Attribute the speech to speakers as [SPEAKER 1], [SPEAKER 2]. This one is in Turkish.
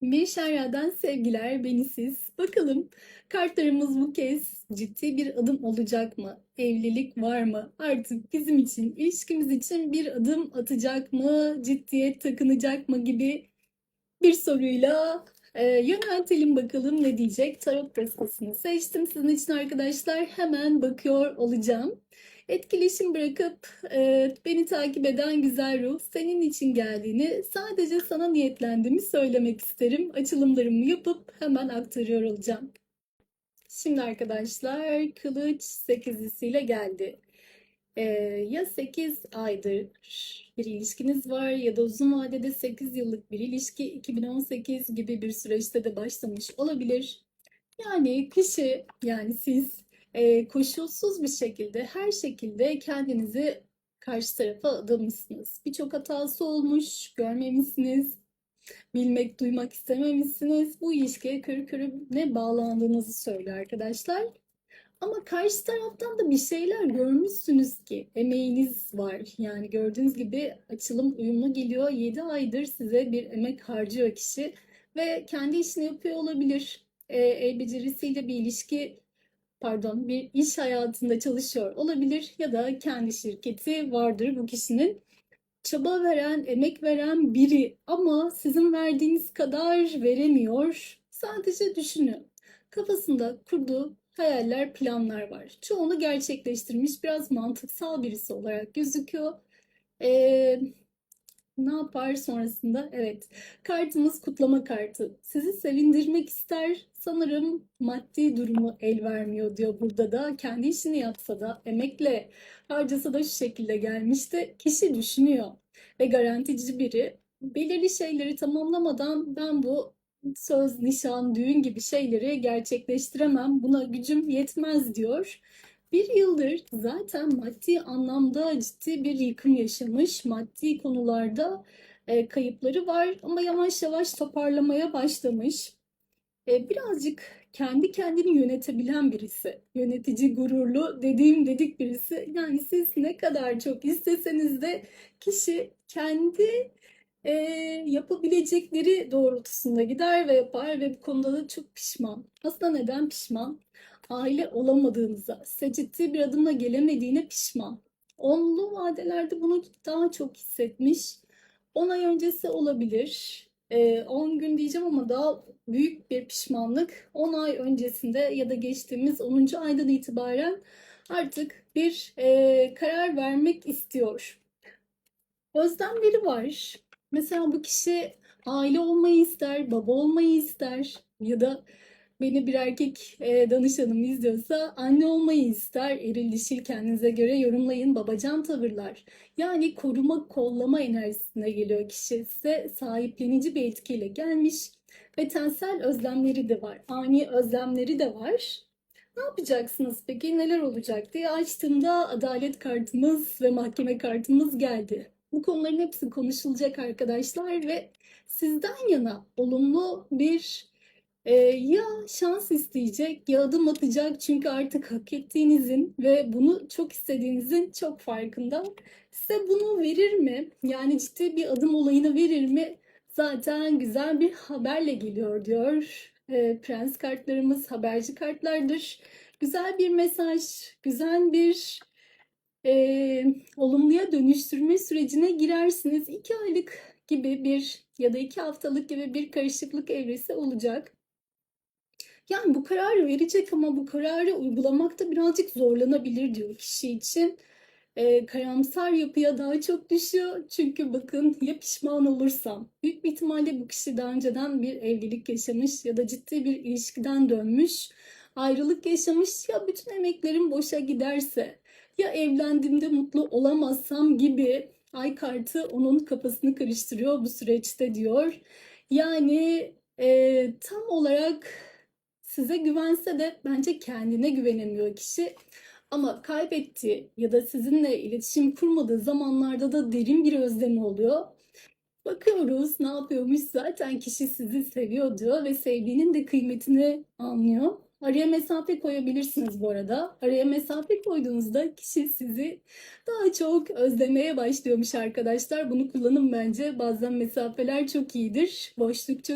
[SPEAKER 1] Mirşera'dan sevgiler, beni siz. Bakalım kartlarımız bu kez ciddi bir adım olacak mı? Evlilik var mı? Artık bizim için, ilişkimiz için bir adım atacak mı? Ciddiyet takınacak mı gibi bir soruyla e, yöneltelim bakalım ne diyecek. Tarot destesini seçtim sizin için arkadaşlar. Hemen bakıyor olacağım. Etkileşim bırakıp e, beni takip eden güzel ruh senin için geldiğini sadece sana niyetlendiğimi söylemek isterim. Açılımlarımı yapıp hemen aktarıyor olacağım. Şimdi arkadaşlar kılıç sekizlisiyle geldi. Ee, ya 8 aydır bir ilişkiniz var ya da uzun vadede 8 yıllık bir ilişki 2018 gibi bir süreçte de başlamış olabilir. Yani kişi yani siz e, koşulsuz bir şekilde her şekilde kendinizi karşı tarafa adamışsınız. Birçok hatası olmuş, görmemişsiniz, bilmek, duymak istememişsiniz. Bu ilişkiye körü körüne bağlandığınızı söylüyor arkadaşlar. Ama karşı taraftan da bir şeyler görmüşsünüz ki emeğiniz var. Yani gördüğünüz gibi açılım uyumlu geliyor. 7 aydır size bir emek harcıyor kişi ve kendi işini yapıyor olabilir. E, el becerisiyle bir ilişki pardon bir iş hayatında çalışıyor olabilir ya da kendi şirketi vardır bu kişinin. Çaba veren, emek veren biri ama sizin verdiğiniz kadar veremiyor. Sadece düşünüyor. Kafasında kurduğu hayaller, planlar var. Çoğunu gerçekleştirmiş, biraz mantıksal birisi olarak gözüküyor. Ee, ne yapar sonrasında? Evet, kartımız kutlama kartı. Sizi sevindirmek ister. Sanırım maddi durumu el vermiyor diyor burada da. Kendi işini yapsa da, emekle harcasa da şu şekilde gelmişti. Kişi düşünüyor ve garantici biri. Belirli şeyleri tamamlamadan ben bu söz, nişan, düğün gibi şeyleri gerçekleştiremem. Buna gücüm yetmez diyor. Bir yıldır zaten maddi anlamda ciddi bir yıkım yaşamış. Maddi konularda e, kayıpları var ama yavaş yavaş toparlamaya başlamış. E, birazcık kendi kendini yönetebilen birisi. Yönetici gururlu dediğim dedik birisi. Yani siz ne kadar çok isteseniz de kişi kendi e, yapabilecekleri doğrultusunda gider ve yapar ve bu konuda da çok pişman. Aslında neden pişman? Aile olamadığınıza, size ciddi bir adımla gelemediğine pişman. Onlu vadelerde bunu daha çok hissetmiş. 10 ay öncesi olabilir. E, 10 gün diyeceğim ama daha büyük bir pişmanlık. 10 ay öncesinde ya da geçtiğimiz 10. aydan itibaren artık bir e, karar vermek istiyor. Özlemleri var. Mesela bu kişi aile olmayı ister, baba olmayı ister ya da beni bir erkek e, danışanım izliyorsa anne olmayı ister. Eril kendinize göre yorumlayın. Babacan tavırlar. Yani koruma, kollama enerjisine geliyor kişi. Size sahiplenici bir etkiyle gelmiş. Bedensel özlemleri de var. Ani özlemleri de var. Ne yapacaksınız peki? Neler olacak diye açtığımda adalet kartımız ve mahkeme kartımız geldi. Bu konuların hepsi konuşulacak arkadaşlar ve sizden yana olumlu bir e, ya şans isteyecek ya adım atacak çünkü artık hak ettiğinizin ve bunu çok istediğinizin çok farkında. Size bunu verir mi? Yani ciddi bir adım olayını verir mi? Zaten güzel bir haberle geliyor diyor. E, prens kartlarımız haberci kartlardır. Güzel bir mesaj, güzel bir e, olumluya dönüştürme sürecine girersiniz. İki aylık gibi bir ya da iki haftalık gibi bir karışıklık evresi olacak. Yani bu kararı verecek ama bu kararı uygulamakta birazcık zorlanabilir diyor kişi için. E, karamsar yapıya daha çok düşüyor. Çünkü bakın ya pişman olursam. Büyük bir ihtimalle bu kişi daha önceden bir evlilik yaşamış ya da ciddi bir ilişkiden dönmüş. Ayrılık yaşamış ya bütün emeklerim boşa giderse ya evlendiğimde mutlu olamazsam gibi ay kartı onun kafasını karıştırıyor bu süreçte diyor. Yani e, tam olarak size güvense de bence kendine güvenemiyor kişi. Ama kaybettiği ya da sizinle iletişim kurmadığı zamanlarda da derin bir özlemi oluyor. Bakıyoruz ne yapıyormuş zaten kişi sizi seviyor diyor ve sevdiğinin de kıymetini anlıyor. Araya mesafe koyabilirsiniz bu arada. Araya mesafe koyduğunuzda kişi sizi daha çok özlemeye başlıyormuş arkadaşlar. Bunu kullanın bence. Bazen mesafeler çok iyidir. Boşluk çok